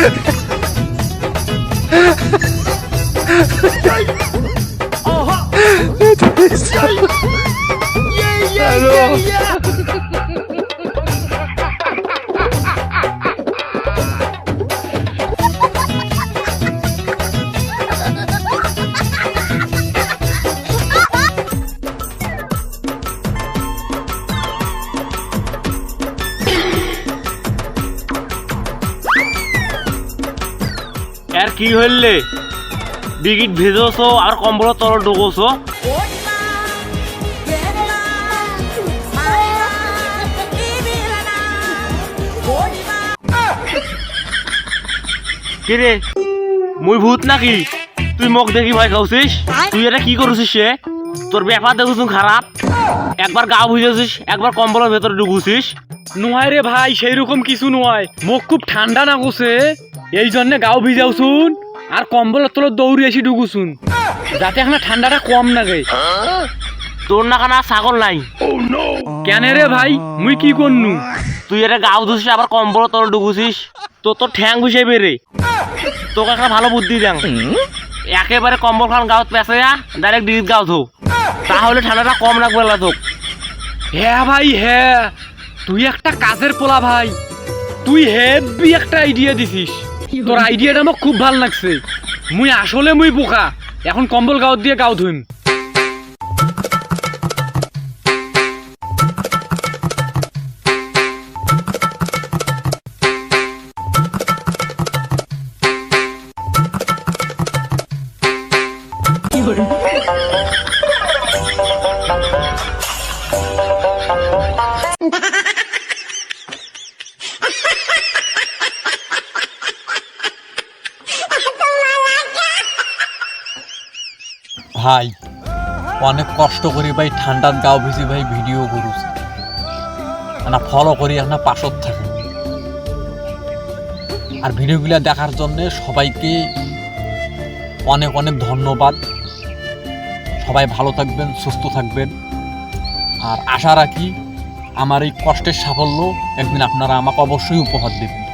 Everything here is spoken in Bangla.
oh my God. এর কি হইলে? ডিগিট ভেজোছো আর কম্বল তল ডুবোছো। কিরে মুই ভূত নাকি? তুই মুখ দেখি ভাই খাওছিস তুই এটা কি করছিস সে তোর ব্যাপার দেখছিস খারাপ একবার গা বুঝেছিস একবার কম্বলের ভেতরে ঢুকুছিস নয় রে ভাই সেই রকম কিছু নয় মুখ খুব ঠান্ডা না গোছে এই জন্য গাও ভিজাওছুন আর কম্বলের তোর দৌড়ি এসে ঢুকুছুন যাতে এখানে ঠান্ডাটা কম লাগে তোর না কানা ছাগল নাই। কেন রে ভাই? মুই কি করনু? তুই এটা গাও ধুছিস আবার কম্বল তল ঢুকুছিস? তো তোর ঠ্যাং ঘুষে বেরে তোকে একটা ভালো বুদ্ধি দেন একেবারে কম্বল খান গাঁত পেঁচে যা ডাইরেক্ট ডিগিট গাও ধো তাহলে ঠান্ডাটা কম লাগবে না তোকে হ্যাঁ ভাই হ্যাঁ তুই একটা কাজের পোলা ভাই। তুই হেভি একটা আইডিয়া দিছিস। তোর আইডিয়াটা আমার খুব ভালো লাগছে। মুই আসলে মুই বোকা এখন কম্বল গাও দিয়ে গাও ধুইম ভাই, অনেক কষ্ট করি ভাই ঠান্ডার গাও ভিজি ভাই ভিডিও করুস না ফলো করি, না, পাশত থাকে। আর ভিডিওগুলো দেখার জন্য সবাইকে অনেক অনেক ধন্যবাদ। সবাই ভালো থাকবেন, সুস্থ থাকবেন। আর আশা রাখি, আমার এই কষ্টের সাফল্য একদিন আপনারা আমাকে অবশ্যই উপহার দেবেন।